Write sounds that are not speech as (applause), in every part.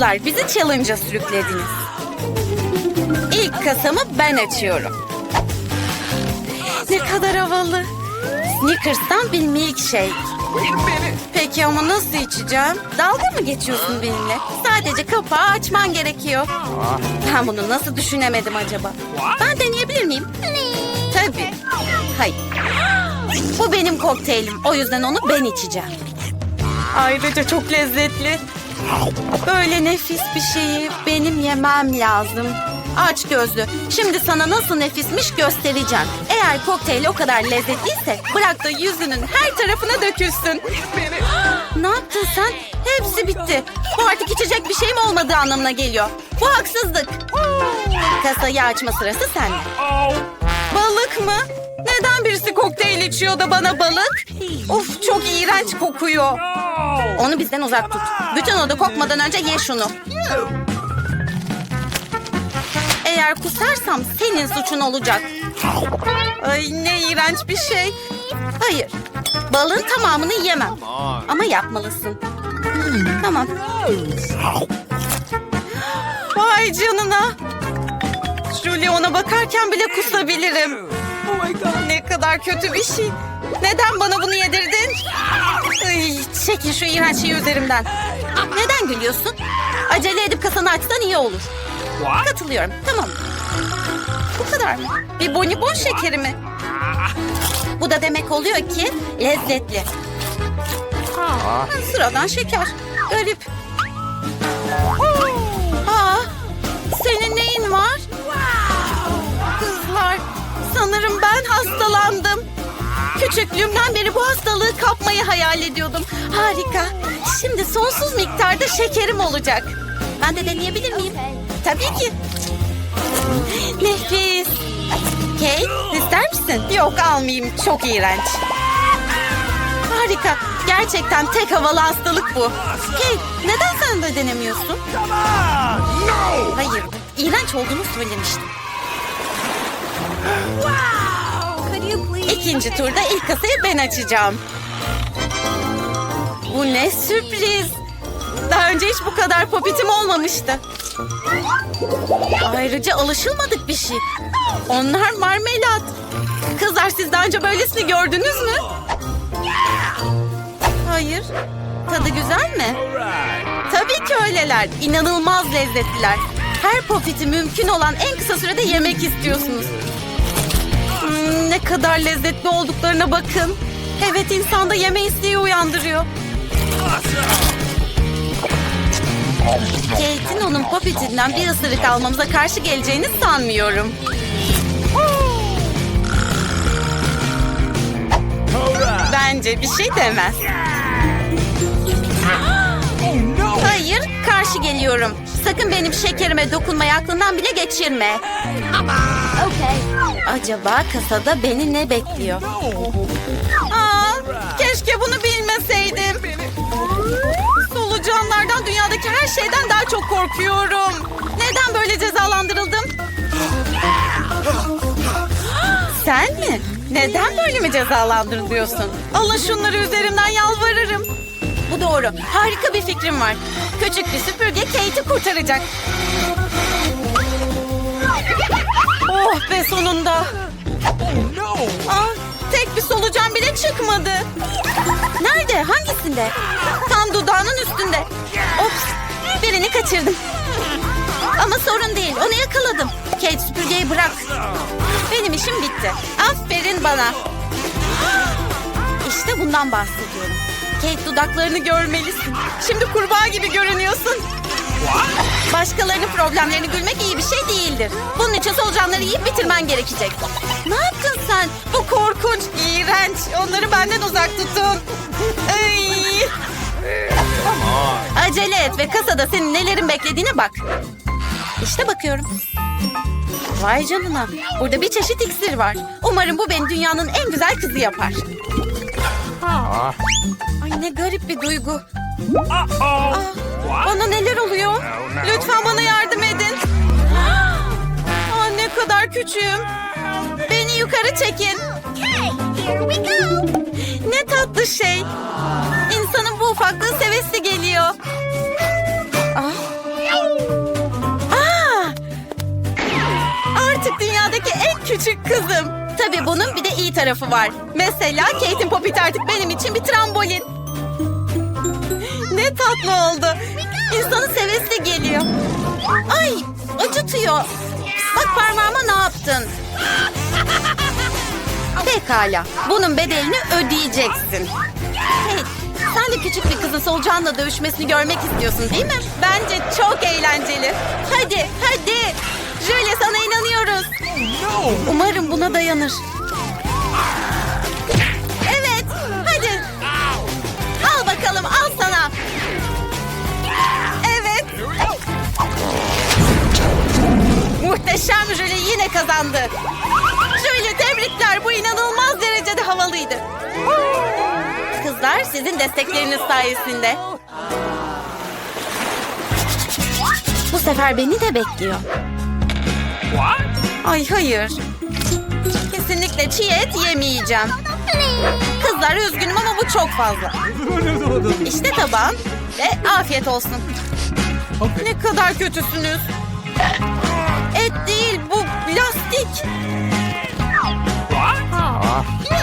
Kızlar bizi challenge'a sürüklediniz. İlk kasamı ben açıyorum. Ne kadar havalı. Snickers'tan bir milkshake. Peki ama nasıl içeceğim? Dalga mı geçiyorsun benimle? Sadece kapağı açman gerekiyor. Ben bunu nasıl düşünemedim acaba? Ben deneyebilir miyim? Tabii. Hayır. Bu benim kokteylim. O yüzden onu ben içeceğim. Ayrıca çok lezzetli. Böyle nefis bir şeyi benim yemem lazım. Aç gözlü. Şimdi sana nasıl nefismiş göstereceğim. Eğer kokteyl o kadar lezzetliyse bırak da yüzünün her tarafına dökülsün. (gasps) ne yaptın sen? Hepsi bitti. Bu artık içecek bir şeyim olmadığı anlamına geliyor. Bu haksızlık. Kasayı açma sırası sende. Balık mı? Neden birisi kokteyl içiyor da bana balık? Of çok iğrenç kokuyor. Onu bizden uzak tut. Bütün oda kokmadan önce ye şunu. Eğer kusarsam senin suçun olacak. Ay ne iğrenç bir şey. Hayır. Balığın tamamını yemem. Ama yapmalısın. Tamam. Vay canına. Julie ona bakarken bile kusabilirim. Ne kadar kötü bir şey. Neden bana bunu yedirdin? Ay, çekin şu iğrenç şeyi üzerimden. Neden gülüyorsun? Acele edip kasanı açsan iyi olur. Katılıyorum. Tamam. Bu kadar mı? Bir bonibon şekeri mi? Bu da demek oluyor ki lezzetli. Ha, sıradan şeker. Garip. Aa, sanırım ben hastalandım. Küçüklüğümden beri bu hastalığı kapmayı hayal ediyordum. Harika. Şimdi sonsuz miktarda şekerim olacak. Ben de deneyebilir miyim? Tabii ki. Nefis. Kate, ister misin? Yok almayayım. Çok iğrenç. Harika. Gerçekten tek havalı hastalık bu. Kate, neden sen de denemiyorsun? Hayır, iğrenç olduğunu söylemiştim. İkinci turda ilk kasayı ben açacağım. Bu ne sürpriz. Daha önce hiç bu kadar popitim olmamıştı. Ayrıca alışılmadık bir şey. Onlar marmelat. Kızlar siz daha önce böylesini gördünüz mü? Hayır. Tadı güzel mi? Tabii ki öyleler. İnanılmaz lezzetliler. Her popiti mümkün olan en kısa sürede yemek istiyorsunuz. Kadar lezzetli olduklarına bakın. Evet insanda yeme isteği uyandırıyor. Kate'in onun popitinden bir ısırık almamıza karşı geleceğini sanmıyorum. Bence bir şey demez. Hayır, karşı geliyorum. Sakın benim şekerime dokunmayı aklından bile geçirme. Acaba kasada beni ne bekliyor? Aa, keşke bunu bilmeseydim. Solucanlardan dünyadaki her şeyden daha çok korkuyorum. Neden böyle cezalandırıldım? Sen mi? Neden böyle mi cezalandırılıyorsun? Alın şunları üzerimden yalvarırım. Bu doğru. Harika bir fikrim var. Küçük bir süpürge Kate'i kurtaracak. Oh be sonunda. Aa, tek bir solucan bile çıkmadı. Nerede? Hangisinde? Tam dudağının üstünde. Ops. Birini kaçırdım. Ama sorun değil. Onu yakaladım. Kate süpürgeyi bırak. Benim işim bitti. Aferin bana. İşte bundan bahsediyorum. Kate dudaklarını görmelisin. Şimdi kurbağa gibi görünüyorsun. Başkalarının problemlerini gülmek iyi bir şey değildir. Bunun için solucanları yiyip bitirmen gerekecek. Ne yaptın sen? Bu korkunç, iğrenç. Onları benden uzak tutun. Ay. Acele et ve kasada senin nelerin beklediğine bak. İşte bakıyorum. Vay canına. Burada bir çeşit iksir var. Umarım bu beni dünyanın en güzel kızı yapar. Ay ne garip bir duygu. Aa, bana neler oluyor? Lütfen bana yardım edin. Aa, ne kadar küçüğüm. Beni yukarı çekin. Ne tatlı şey. İnsanın bu ufaklığı sevesi geliyor. Ah. Aa, artık dünyadaki en küçük kızım. Tabii bunun bir de iyi tarafı var. Mesela Kate'in Popit artık benim için bir trambolin. Ne tatlı oldu. İnsanın sevesi geliyor. Ay acıtıyor. Bak parmağıma ne yaptın? Pekala. Bunun bedelini ödeyeceksin. Kate, sen de küçük bir kızın solucanla dövüşmesini görmek istiyorsun değil mi? Bence çok eğlenceli. Hadi, hadi. Julie sana inanıyoruz. Umarım buna dayanır. Muhteşem Julie yine kazandı. Julie tebrikler, bu inanılmaz derecede havalıydı. Kızlar sizin destekleriniz sayesinde. Bu sefer beni de bekliyor. Ay hayır. Kesinlikle çiğ et yemeyeceğim. Kızlar üzgünüm ama bu çok fazla. İşte tabağım ve afiyet olsun. Ne kadar kötüsünüz.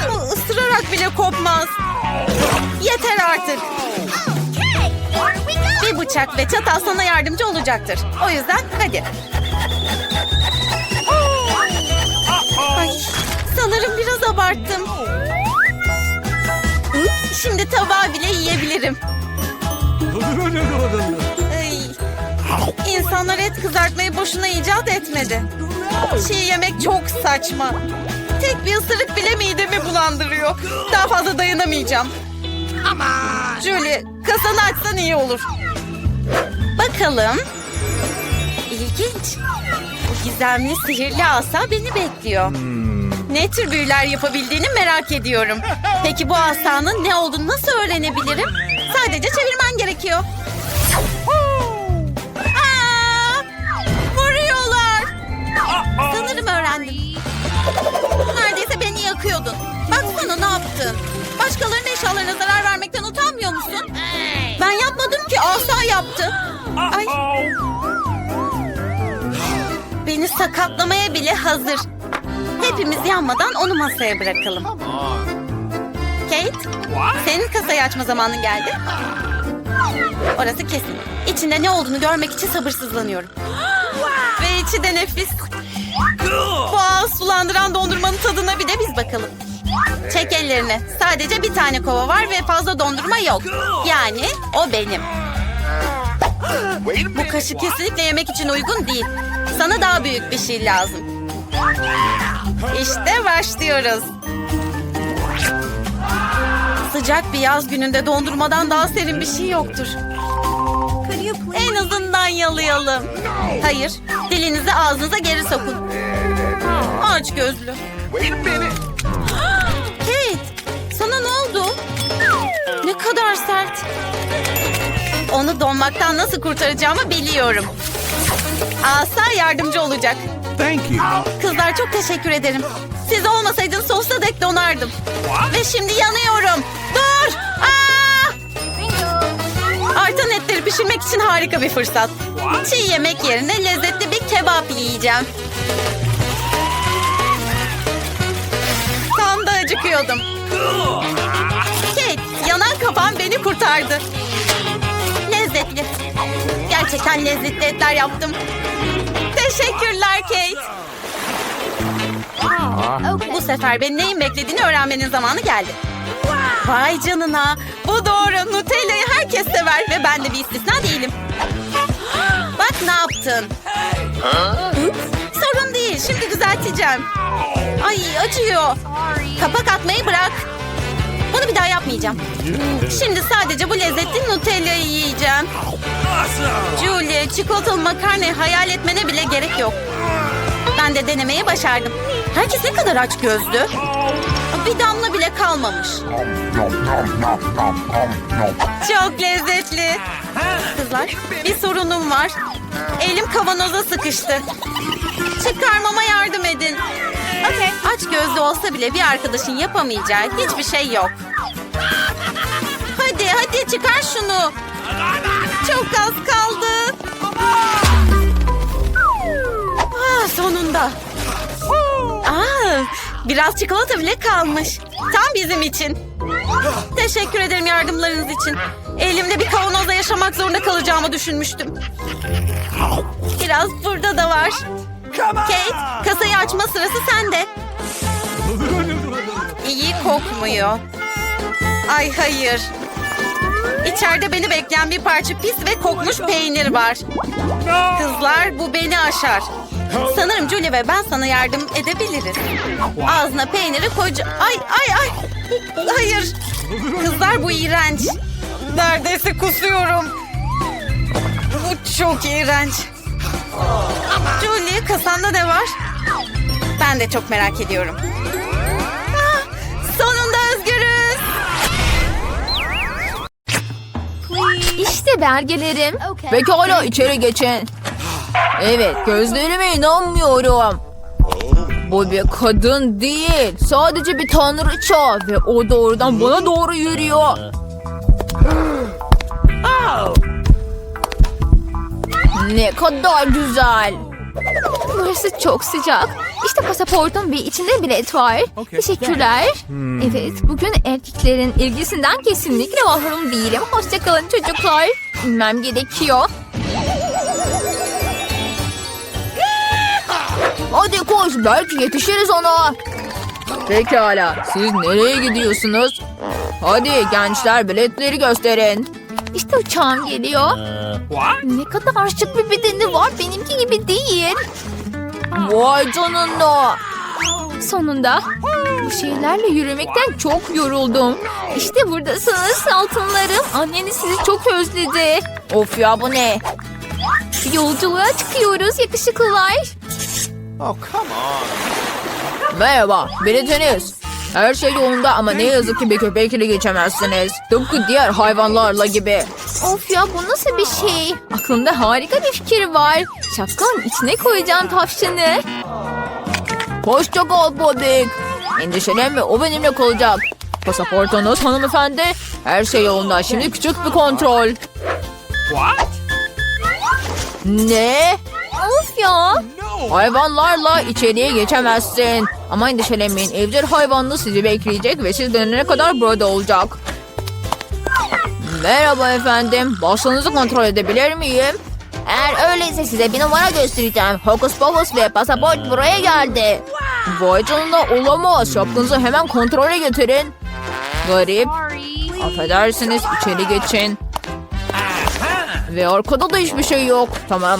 Bu ısırarak bile kopmaz. Yeter artık. Bir bıçak ve çatal sana yardımcı olacaktır. O yüzden hadi. Ay, sanırım biraz abarttım. Şimdi tabağı bile yiyebilirim. Ay, İnsanlar et kızartmayı boşuna icat etmedi. Çiğ yemek çok saçma. Tek bir ısırık bile midemi bulandırıyor. Daha fazla dayanamayacağım. Julie, kasanı açsan iyi olur. Bakalım. İlginç. Bu gizemli sihirli asa beni bekliyor. Ne tür büyüler yapabildiğini merak ediyorum. Peki bu asanın ne olduğunu nasıl öğrenebilirim? Sadece çevirmen gerekiyor. Sanırım öğrendim. Neredeyse beni yakıyordun. Baksana ne yaptın. Başkalarının eşyalarına zarar vermekten utanmıyor musun? Ben yapmadım ki asa yaptı. Ay. Beni sakatlamaya bile hazır. Hepimiz yanmadan onu masaya bırakalım. Kate, senin kasayı açma zamanın geldi. Orası kesin. İçinde ne olduğunu görmek için sabırsızlanıyorum. İçi de nefis. Boğaz sulandıran dondurmanın tadına bir de biz bakalım. Çek ellerini. Sadece bir tane kova var ve fazla dondurma yok. Yani o benim. Bu kaşık kesinlikle yemek için uygun değil. Sana daha büyük bir şey lazım. İşte başlıyoruz. Sıcak bir yaz gününde dondurmadan daha serin bir şey yoktur. En azından yalayalım. Hayır, dilinizi ağzınıza geri sokun. Aç gözlü. Kate, sana ne oldu? Ne kadar sert. Onu donmaktan nasıl kurtaracağımı biliyorum. Asa yardımcı olacak. Thank you. Kızlar çok teşekkür ederim. Siz olmasaydınız sonsuza dek donardım. Ve şimdi yanıyorum. Dur! Aa! Artan etleri pişirmek için harika bir fırsat. Çiğ yemek yerine lezzetli kebap yiyeceğim. Tam da acıkıyordum. Kate, yanan kafam beni kurtardı. Lezzetli. Gerçekten lezzetli etler yaptım. Teşekkürler Kate. Bu sefer beni neyin beklediğini öğrenmenin zamanı geldi. Vay canına. Bu doğru. Nutella'yı herkes sever ve ben de bir istisna değilim. Ne yaptın. Sorun değil. Şimdi düzelteceğim. Ay acıyor. Kapak atmayı bırak. Bunu bir daha yapmayacağım. Şimdi sadece bu lezzetli Nutella'yı yiyeceğim. Julie, çikolatalı makarnayı hayal etmene bile gerek yok. Ben de denemeyi başardım. Herkes ne kadar aç gözlü. Bir damla bile kalmamış. Çok lezzetli. Kızlar, bir sorunum var. Elim kavanoza sıkıştı. Çıkarmama yardım edin. Okey. Aç gözlü olsa bile bir arkadaşın yapamayacağı hiçbir şey yok. Hadi hadi çıkar şunu. Çok az kaldı. Ah sonunda. Aa, Biraz çikolata bile kalmış. Tam bizim için. Teşekkür ederim yardımlarınız için. Elimde bir kavanozda yaşamak zorunda kalacağımı düşünmüştüm. Biraz burada da var. Kate, kasayı açma sırası sende. İyi kokmuyor. Ay hayır. İçeride beni bekleyen bir parça pis ve kokmuş peynir var. Kızlar bu beni aşar. Sanırım Julie ve ben sana yardım edebiliriz. Ağzına peyniri koca... Ay ay ay. Hayır. Kızlar bu iğrenç. Neredeyse kusuyorum. Bu çok iğrenç. Julie kasanda ne var? Ben de çok merak ediyorum. Ah, sonunda özgürüz. İşte belgelerim. Pekala içeri geçin. Evet gözlerime inanmıyorum. Bu bir kadın değil. Sadece bir tanrıça ve o doğrudan bana doğru yürüyor. Ne kadar güzel. Burası çok sıcak. İşte pasaportum ve içinde bilet var. Teşekkürler. Evet, bugün erkeklerin ilgisinden kesinlikle mahrum değilim. Hoşçakalın çocuklar. İnmem gerekiyor. Koş belki yetişiriz ona. Pekala siz nereye gidiyorsunuz? Hadi gençler biletleri gösterin. İşte uçağım geliyor. Ne kadar şık bir bedeni var. Benimki gibi değil. Vay canına. Sonunda bu şeylerle yürümekten çok yoruldum. İşte buradasınız altınlarım. Anneniz sizi çok özledi. Of ya bu ne? Yolculuğa çıkıyoruz yakışıklılar. Merhaba, biletiniz. Her şey yolunda ama ne yazık ki bir köpekle geçemezsiniz. Tıpkı diğer hayvanlarla gibi. Of ya bu nasıl bir şey? Aklımda harika bir fikir var. Şapkanın içine koyacağım tavşanı. Hoşça kal Bobik. Endişelenme o benimle kalacak. Pasaportunuz hanımefendi. Her şey yolunda. Şimdi küçük bir kontrol. Ne? Of ya. Hayvanlarla içeriye geçemezsin. Ama endişelenmeyin. Evcil hayvanlı sizi bekleyecek ve siz dönene kadar burada olacak. Merhaba efendim. Basınızı kontrol edebilir miyim? Eğer öyleyse size bir numara göstereceğim. Hokus pokus ve pasaport buraya geldi. Vay canına olamaz. Şapkınızı hemen kontrole getirin. Garip. Affedersiniz içeri geçin. Ve arkada da hiçbir şey yok. Tamam.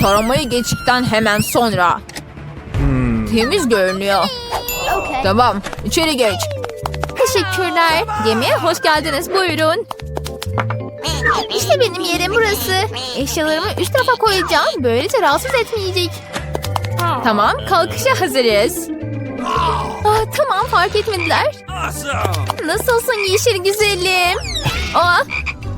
Taramayı geçtikten hemen sonra. Temiz görünüyor. Tamam içeri geç. Teşekkürler. Yemeğe hoş geldiniz. Buyurun. İşte benim yerim burası. Eşyalarımı üst tarafa koyacağım. Böylece rahatsız etmeyecek. Tamam kalkışa hazırız. Aa, tamam fark etmediler. Nasılsın yeşil güzelim? Aa,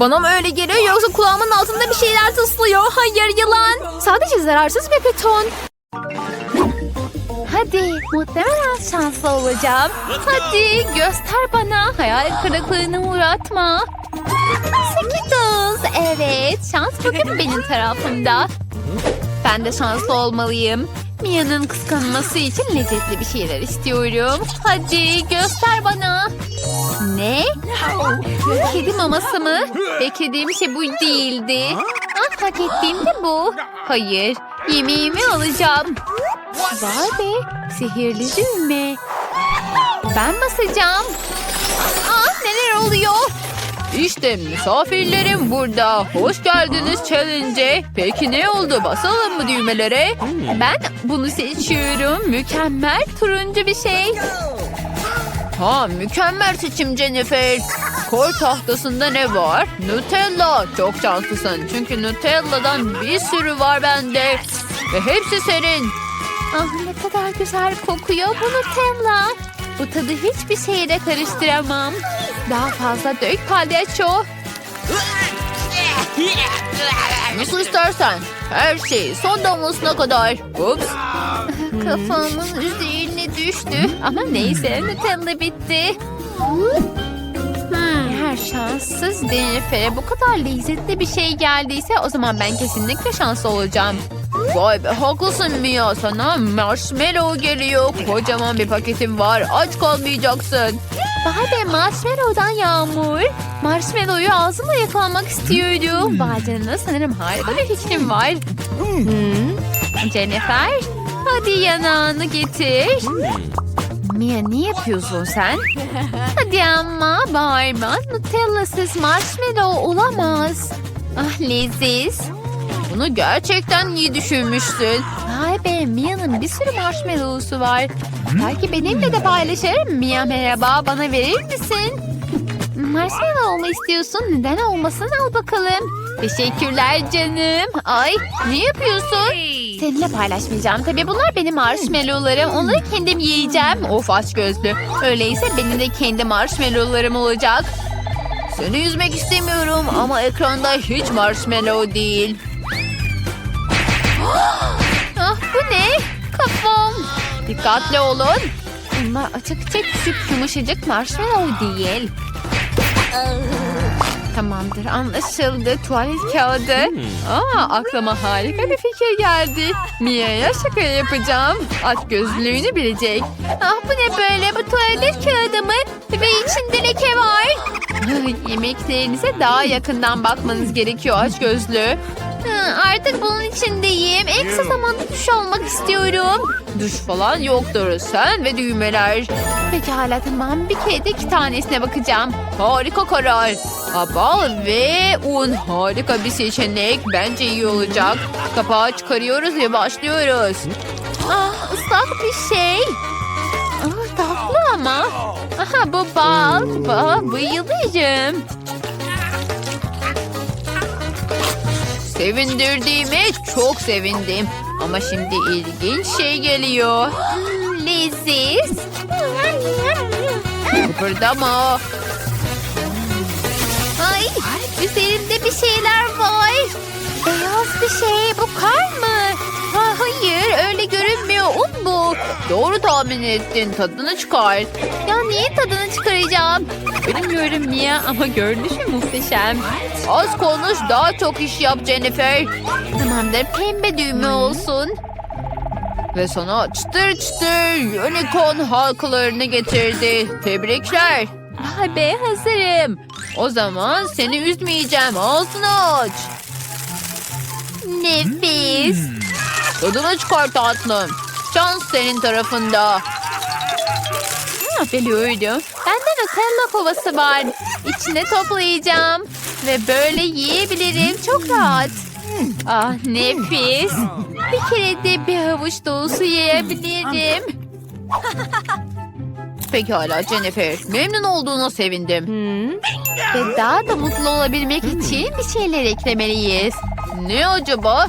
Bana mı öyle geliyor yoksa Kulağımın altında bir şeyler tıslıyor. Hayır yılan. Sadece zararsız bir beton. Hadi muhtemelen şanslı olacağım. Hadi göster bana. Hayal kırıklığına uğratma. Skittles. Evet şans bugün benim tarafımda. Ben de şanslı olmalıyım. Mia'nın kıskanması için lezzetli bir şeyler istiyorum. Hadi göster bana. Ne? Kedi maması mı? Beklediğim şey bu değildi. Ah, hak ettiğim de bu. Hayır, yemeğimi alacağım. Vay be, sihirli düğme. Ben basacağım. Ah, neler oluyor? İşte misafirlerim burada. Hoş geldiniz challenge'e. Peki ne oldu? Basalım mı düğmelere? Ben bunu seçiyorum. Mükemmel turuncu bir şey. Ha mükemmel seçim Jennifer. Kor tahtasında ne var? Nutella. Çok şanslısın. Çünkü Nutella'dan bir sürü var bende. Ve hepsi senin. Ah ne kadar güzel kokuyor bu Nutella. Bu tadı hiçbir şeyle karıştıramam. Daha fazla dök palyaço. Nasıl istersen. Her şey son damlasına kadar. Ups. (laughs) Kafamın üzerine düştü. Ama neyse Nutella bitti. Hmm, her şanssız Jennifer'e bu kadar lezzetli bir şey geldiyse o zaman ben kesinlikle şanslı olacağım. Vay be haklısın Mia. Sana marshmallow geliyor. Kocaman bir paketim var. Aç kalmayacaksın. Bade marshmallow'dan yağmur. Marshmallow'yu ağzımla yakalamak istiyorum. Vay canına sanırım harika bir fikrim var. Hmm. Jennifer hadi yanağını getir. Mia ne yapıyorsun sen? (laughs) Hadi ama bağırma. Nutella'sız marshmallow olamaz. Ah leziz. Bunu gerçekten iyi düşünmüşsün. Vay be Mia'nın bir sürü marshmallow'su var. Belki benimle de paylaşır. Mia merhaba bana verir misin? Marshmallow mu istiyorsun? Neden olmasın al bakalım. Teşekkürler canım. Ay ne yapıyorsun? Seninle paylaşmayacağım. Tabii bunlar benim marshmallowlarım. Onları kendim yiyeceğim. Of aç gözlü. Öyleyse benim de kendi marshmallowlarım olacak. Seni üzmek istemiyorum ama ekranda hiç marshmallow değil. Ah bu ne? Kafam. Dikkatli olun. Bunlar açıkça küçük yumuşacık marshmallow değil. Tamamdır anlaşıldı. Tuvalet kağıdı. Aa, aklıma harika bir fikir geldi. Mia'ya şaka yapacağım. Aç gözlüğünü bilecek. Ah bu ne böyle bu tuvalet kağıdı mı? Ve içinde leke var. Yemeklerinize daha yakından bakmanız gerekiyor aç gözlü. Hı, artık bunun içindeyim. En kısa zamanda duş almak istiyorum. Duş falan yoktur. Sen ve düğmeler. Pekala tamam. Bir kere de iki tanesine bakacağım. Harika karar. Ha, Bal ve un harika bir seçenek. Bence iyi olacak. Kapağı çıkarıyoruz ve başlıyoruz. Ah ıslak bir şey. Ah, tatlı ama. Aha bu bal. Bal bayılırım. Sevindirdiğime çok sevindim. Ama şimdi ilginç şey geliyor. Leziz. Kıpırdama. Ay üzerimde bir şeyler var. Beyaz bir şey. Bu kar mı? Ha, hayır öyle görünmüyor. Un bu. Doğru tahmin ettin. Tadını çıkar. Ya niye tadını çıkaracağım? Bilmiyorum Mia ama görünüşü muhteşem. Az konuş daha çok iş yap Jennifer. Tamamdır pembe düğme olsun. Ve sana çıtır çıtır unicorn halkalarını getirdi. Tebrikler. Vay be hazırım. O zaman seni üzmeyeceğim. Ağzını aç. Nefis. Tadını çıkar tatlım. Şans senin tarafında. Ha, biliyordum. Bende Nutella kovası var. İçine toplayacağım. Ve böyle yiyebilirim. Çok rahat. Ah nefis. Bir kere de bir havuç dolusu yiyebilirim. (laughs) Pekala Jennifer. Memnun olduğuna sevindim. Ve daha da mutlu olabilmek için bir şeyler eklemeliyiz. Ne acaba?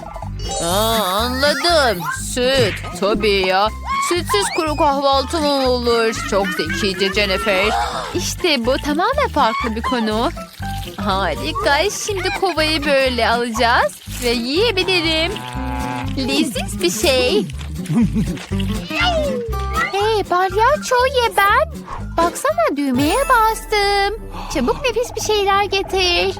Aa, anladım. Süt. Tabii ya. Sütsüz kuru kahvaltı mı olur? Çok zekice Jennifer. İşte bu tamamen farklı bir konu. Harika. Şimdi kovayı böyle alacağız ve yiyebilirim. Leziz bir şey. hey palyaço ye ben. Baksana düğmeye bastım. Çabuk nefis bir şeyler getir.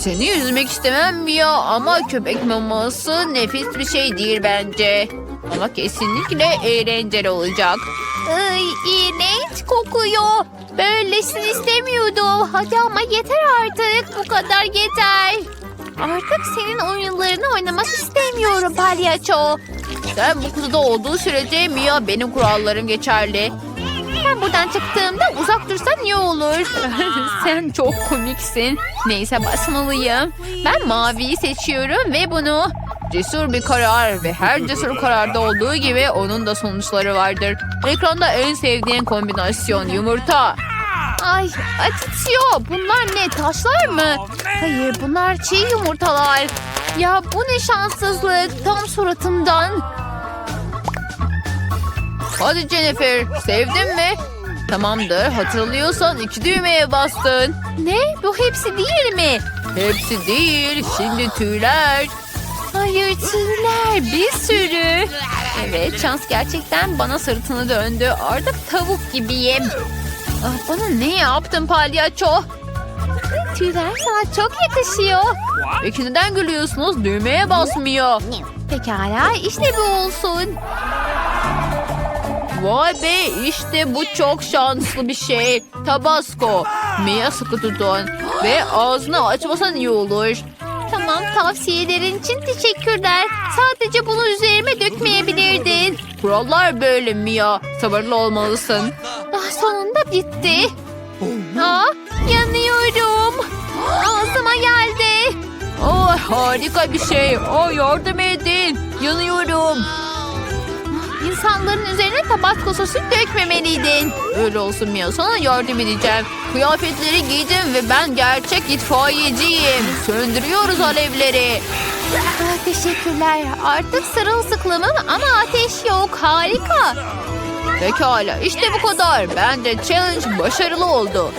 Seni üzmek istemem ya ama köpek maması nefis bir şey değil bence. Ama kesinlikle eğlenceli olacak. Ay iğrenç kokuyor. Böylesini istemiyordum. Hadi ama yeter artık. Bu kadar yeter. Artık senin oyunlarını oynamak istemiyorum palyaço. Sen bu kutuda olduğu sürece Mia benim kurallarım geçerli. Ben buradan çıktığımda uzak dursan iyi olur. (laughs) Sen çok komiksin. Neyse basmalıyım. Ben maviyi seçiyorum ve bunu... Cesur bir karar ve her cesur kararda olduğu gibi onun da sonuçları vardır. Ekranda en sevdiğin kombinasyon yumurta. Ay acıtıyor. Bunlar ne taşlar mı? Hayır bunlar çiğ yumurtalar. Ya bu ne şanssızlık. Tam suratımdan. Hadi Jennifer sevdin mi? Tamamdır hatırlıyorsan iki düğmeye bastın. Ne? Bu hepsi değil mi? Hepsi değil şimdi tüyler. Hayır tüyler bir sürü. Evet şans gerçekten bana sırtını döndü. Artık tavuk gibiyim. Ah, bana ne yaptın palyaço? Tüyler sana çok yakışıyor. Peki neden gülüyorsunuz? Düğmeye basmıyor. Pekala işte bu olsun. Vay be işte bu çok şanslı bir şey. Tabasco. Mia sıkı tutun. Ve ağzını açmasan iyi olur. Tamam tavsiyelerin için teşekkürler. Sadece bunu üzerime dökmeyebilirdin. Kurallar böyle Mia. Sabırlı olmalısın. Ah, sonunda bitti. Aa, yanıyorum. Ağzıma geldi. Oh harika bir şey. Oh yardım edin. Yanıyorum. İnsanların üzerine tabasco sosu dökmemeliydin. Öyle olsun Mia sana yardım edeceğim. Kıyafetleri giydim ve ben gerçek itfaiyeciyim. Söndürüyoruz alevleri. Ah, teşekkürler. Artık sırılsıklamım ama ateş yok. Harika. Pekala işte bu kadar. Bence challenge başarılı oldu.